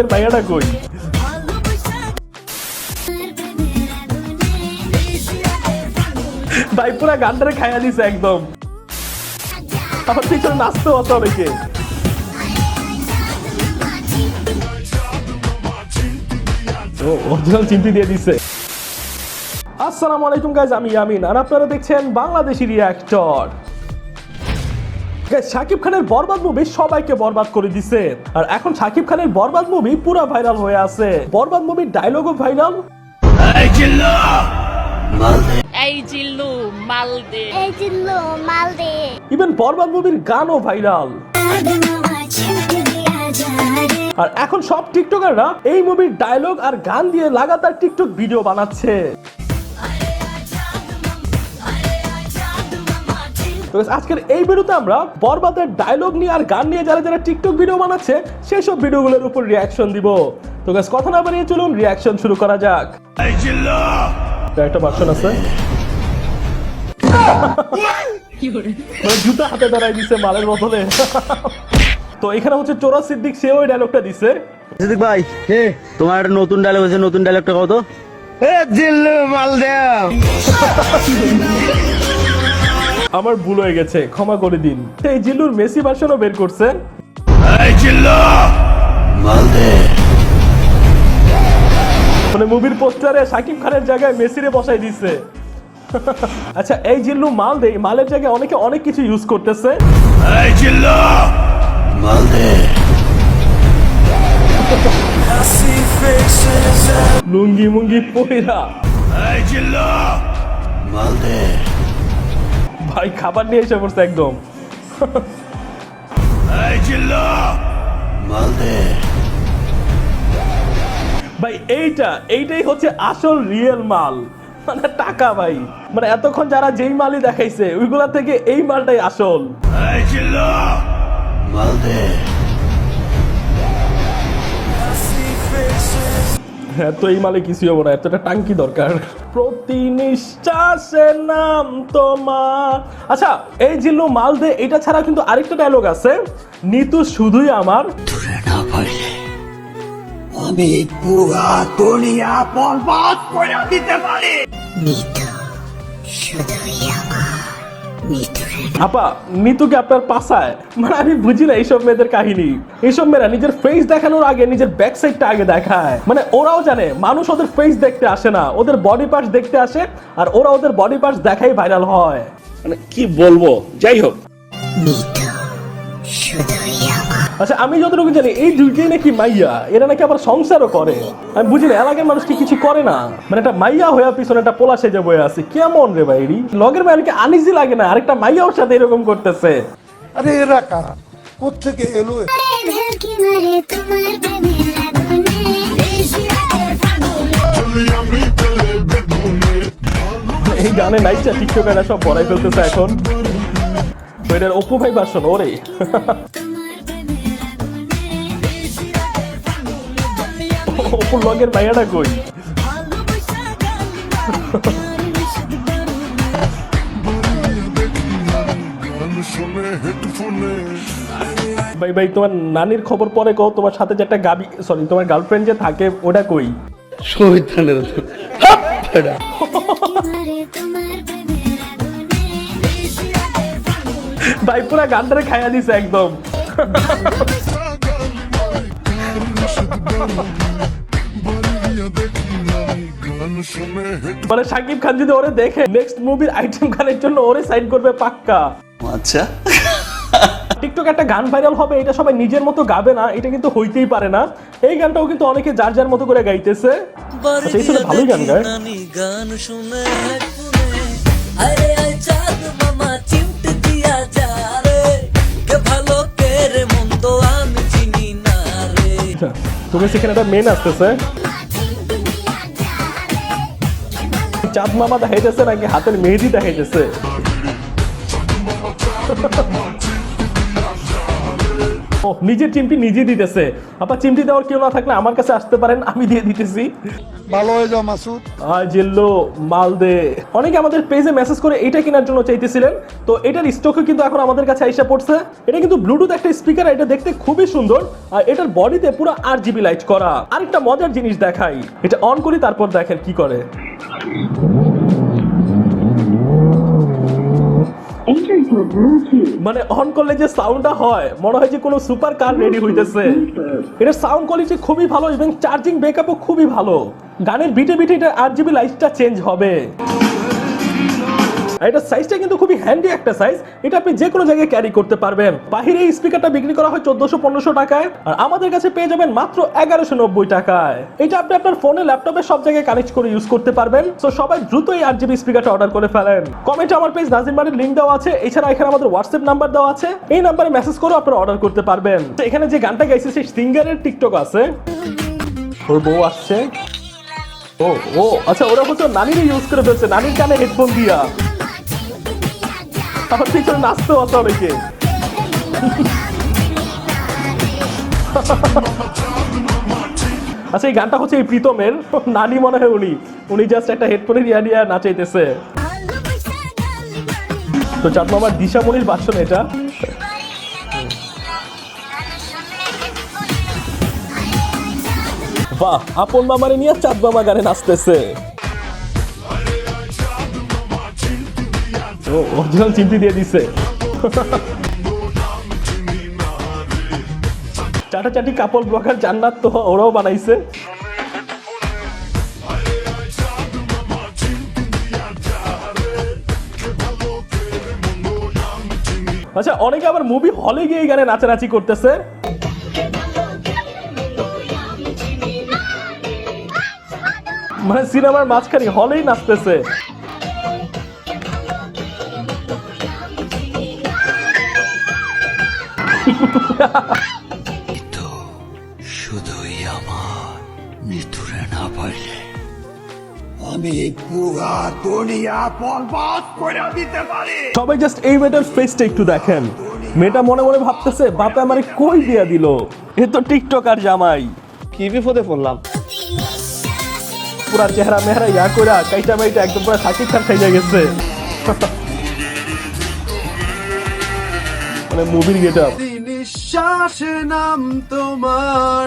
লগের ভাইয়াটা কই? ভাই, পুরা গানটারে খাইয়া দিছে একদম। আমার পিছনে নাচতে হতো অনেকে। অরিজিনাল চিমটি দিয়ে দিছে। আসসালামু আলাইকুম গাইজ আমি ইয়ামিন, আর আপনারা দেখছেন বাংলাদেশি রিয়াক্টর শাকিব খানের বরবাদ মুভি সবাইকে বরবাদ করে দিছে। আর এখন শাকিব খানের বরবাদ মুভি পুরা ভাইরাল হয়ে আছে। বরবাদ মুভির ডায়লগও ভাইরাল এই জিল্লু! মালদে এই জিল্লু মালদে ইভেন বরবাদ মুভির গানও ভাইরাল আর এখন সব টিকটকাররা এই মুভির ডায়লগ আর গান দিয়ে লাগাতার টিকটক ভিডিও বানাচ্ছে। তো আজকের এই ভিডিওতে আমরা বরবাদের ডায়লগ নিয়ে আর গান নিয়ে যারা যারা টিকটক ভিডিও বানাচ্ছে সেই সব ভিডিওগুলোর উপর রিয়াকশন দিব। তো গাছ কথা না বানিয়ে চলুন রিয়াকশন শুরু করা যাক। একটা ভার্সন আছে। মানে জুতা হাতে দাঁড়াই দিছে মালের বদলে। তো এখানে হচ্ছে চোরা সিদ্দিক সেও ওই ডায়লগটা দিছে। সিদ্দিক ভাই তোমার একটা নতুন ডায়লগ হয়েছে নতুন ডায়লগটা কত আমার ভুল হয়ে গেছে ক্ষমা করে দিন। এই জিল্লুর মেসি ভার্সনও বের করছে। মানে মুভির পোস্টারে সাকিব খানের জায়গায় মেসিরে বসাই দিছে। আচ্ছা এই জিল্লু মাল দেই মালের জায়গায় অনেকে অনেক কিছু ইউজ করতেছে। লুঙ্গি মুঙ্গি পইরা। ভাই খাবার নিয়ে এসে পড়ছে একদম। ভাই এইটা এইটাই হচ্ছে আসল রিয়েল মাল। মানে টাকা ভাই। মানে এতক্ষণ যারা যেই মালই দেখাইছে ওইগুলা থেকে এই মালটাই আসল। তো এই মালে কিছু হব না এতটা টাঙ্কি দরকার। প্রতি নিঃশ্বাসে নাম তোমার। আচ্ছা এই জিল্লু মাল দে এটা ছাড়া কিন্তু আরেকটা ডায়লগ আছে। নিতু শুধুই আমার। আমি পুরা দুনিয়া বরবাদ করে দিতে পারি। আপা নিতুকে আপনার পাশায়? মানে আমি বুঝি না এইসব মেয়েদের কাহিনী। এইসব মেয়েরা নিজের ফেস দেখানোর আগে নিজের ব্যাক সাইডটা আগে দেখায়। মানে ওরাও জানে মানুষ ওদের ফেস দেখতে আসে না ওদের বডি পার্টস দেখতে আসে আর ওরা ওদের বডি পার্টস দেখাই ভাইরাল হয়। মানে কি বলব? যাই হোক। আচ্ছা আমি যতটুকু জানি এই দুইটাই নাকি মাইয়া। এরা নাকি আবার সংসারও করে। আমি বুঝি না এলাকার মানুষ কি কিছু করে না? মানে একটা মাইয়া হয়ে পিছনে একটা পোলা সেজে বয়ে আছে। কেমন রে ভাইরি? লগের ভাইকে আনিজি লাগে না আরেকটা মাইয়া ওর সাথে এরকম করতেছে। আরে এরা কারা? কোথেকে এলো এই গানে নাইচা টিকটকাররা সব বড়াই ফেলতেছে এখন। তো এটার অপু ভাই ভার্সন ওরে অপুর লগের মাইয়াটা কই ভাই ভাই তোমার নানির খবর পরে কও তোমার সাথে যে একটা গাবি সরি তোমার গার্লফ্রেন্ড যে থাকে ওটা কই? শহীদানের মারে ভাই পুরা গানটারে খাইয়া দিছে একদম। মানে সাকিব খান যদি ওরে দেখে নেক্সট মুভির আইটেম গানের জন্য ওরে সাইন করবে পাক্কা। আচ্ছা। টিকটক একটা গান ভাইরাল হবে এটা সবাই নিজের মতো গাবে না এটা কিন্তু হইতেই পারে না। এই গানটাও কিন্তু অনেকে যার যার মতো করে গাইতেছে। আচ্ছা, এই ভালোই গান গায় গান শুনে আচ্ছা, তুমি সেখানে একটা মেন আসতেছে চাঁদ মামা দেখাইতেছে নাকি হাতের মেহেদি দেখাইতেছে নিজের চিমটি নিজে দিতেছে। আপা চিমটি দেওয়ার কেউ না থাকলে আমার কাছে আসতে পারেন আমি দিয়ে দিতেছি। ভালো হয়ে যাও মাসুদ। আয় জিল্লো মালদে অনেকে আমাদের পেজে মেসেজ করে এটা কেনার জন্য চাইতেছিলেন। তো এটার স্টকও কিন্তু এখন আমাদের কাছে আইসা পড়ছে। এটা কিন্তু ব্লুটুথ একটা স্পিকার এটা দেখতে খুবই সুন্দর। আর এটার বডিতে পুরো আট জিবি লাইট করা। আরেকটা মজার জিনিস দেখাই। এটা অন করি তারপর দেখেন কি করে। মানে অন করলে যে সাউন্ডটা হয়, মনে হয় যে কোনো সুপার কার রেডি হইতেছে। এটা সাউন্ড কোয়ালিটি খুবই ভালো এবং চার্জিং ব্যাকআপও খুবই ভালো। গানের বিটে বিটে এটা আট জিবি লাইটটা চেঞ্জ হবে। আর এটার সাইজটা কিন্তু খুবই হ্যান্ডি একটা সাইজ এটা আপনি যে কোনো জায়গায় ক্যারি করতে পারবেন। বাহিরে এই স্পিকারটা বিক্রি করা হয় চোদ্দশো, পনেরোশো টাকায়। আর আমাদের কাছে পেয়ে যাবেন মাত্র এগারোশো নব্বই টাকায়। এটা আপনি আপনার ফোনে ল্যাপটপে সব জায়গায় কানেক্ট করে ইউজ করতে পারবেন। তো সবাই দ্রুত এই আট জিবি স্পিকারটা অর্ডার করে ফেলেন। কমেন্টে আমার পেজ নাজিম বাড়ির লিঙ্ক দেওয়া আছে। এছাড়া এখানে আমাদের হোয়াটসঅ্যাপ নাম্বার দেওয়া আছে। এই নাম্বারে মেসেজ করে আপনারা অর্ডার করতে পারবেন। তো এখানে যে গানটা গাইছে, সেই সিঙ্গারের টিকটক আছে। ওর বউ আসছে? ও ও আচ্ছা ওরা ওর নানিরই ইউজ করে ফেলছে। নানির কানে হেডফোন দিয়া। আমার পিছনে নাচতেও আছে অনেকে। আচ্ছা এই গানটা হচ্ছে এই প্রীতমের, নানি মনে হয় উনি। উনি জাস্ট একটা হেডফোনের ইয়া নিয়ে নাচাইতেছে। তো চাঁদ মামার দিশামণির বাসন এটা। বাহ, আপন মামারে নিয়ে চাঁদ মামা গানে নাচতেছে। ও, অরিজিনাল চিমটি দিয়ে দিছে। চাটা চাটি কাপড় ব্লকার জান্নাত তো ওরাও বানাইছে। আচ্ছা অনেকে আবার মুভি হলে গিয়ে গানে নাচানাচি করতেছে। মানে সিনেমার মাঝখানে হলেই নাচতেছে। শুধুই আমার মৃত্যুরে না পাইলে আমি পুরা দুনিয়া বরবাদ করে দিতে পারি। সবাই জাস্ট এই মেয়েটার ফেসটা একটু দেখেন। মেয়েটা মনে মনে ভাবতেছে বাপে আমারে কই দিয়া দিল? এ তো টিকটক আর জামাই। কি বিপদে পড়লাম? পুরা চেহারা মেহারা ইয়া কইরা কাইটা মাইটা একদম পুরো সাকিব খান সাইজা গেছে। মানে মুভির গেট আপ নিঃশ্বাসে নাম তোমার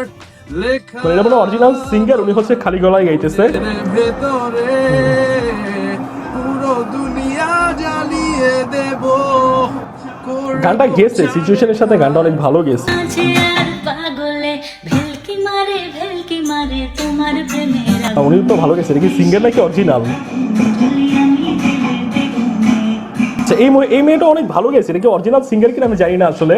লেখা মানে এটা মনে অরিজিনাল সিঙ্গার উনি হচ্ছে খালি গলায় গাইতেছে। ভেতরে পুরো দুনিয়া জ্বালিয়ে দেব। গানটা গেছে সিচুয়েশনের সাথে গানটা অনেক ভালো গেছে। উনি তো ভালো গেছে এটা কি সিঙ্গার নাকি অরিজিনাল আচ্ছা এই মে- এই মেয়েটা অনেক ভালো গেছে এটা কি অরিজিনাল সিঙ্গার কিনা আমি জানি না আসলে।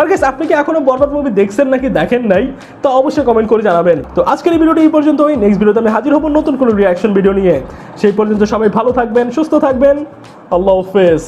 আর গেস আপনি কি এখনও বরবাদ মুভি দেখছেন নাকি দেখেন নাই? তো অবশ্যই কমেন্ট করে জানাবেন। তো আজকের এই ভিডিওটি এই পর্যন্তই। নেক্সট ভিডিওতে আমি হাজির হব নতুন কোনো রিয়াকশন ভিডিও নিয়ে। সেই পর্যন্ত সবাই ভালো থাকবেন, সুস্থ থাকবেন। আল্লাহ হাফেজ।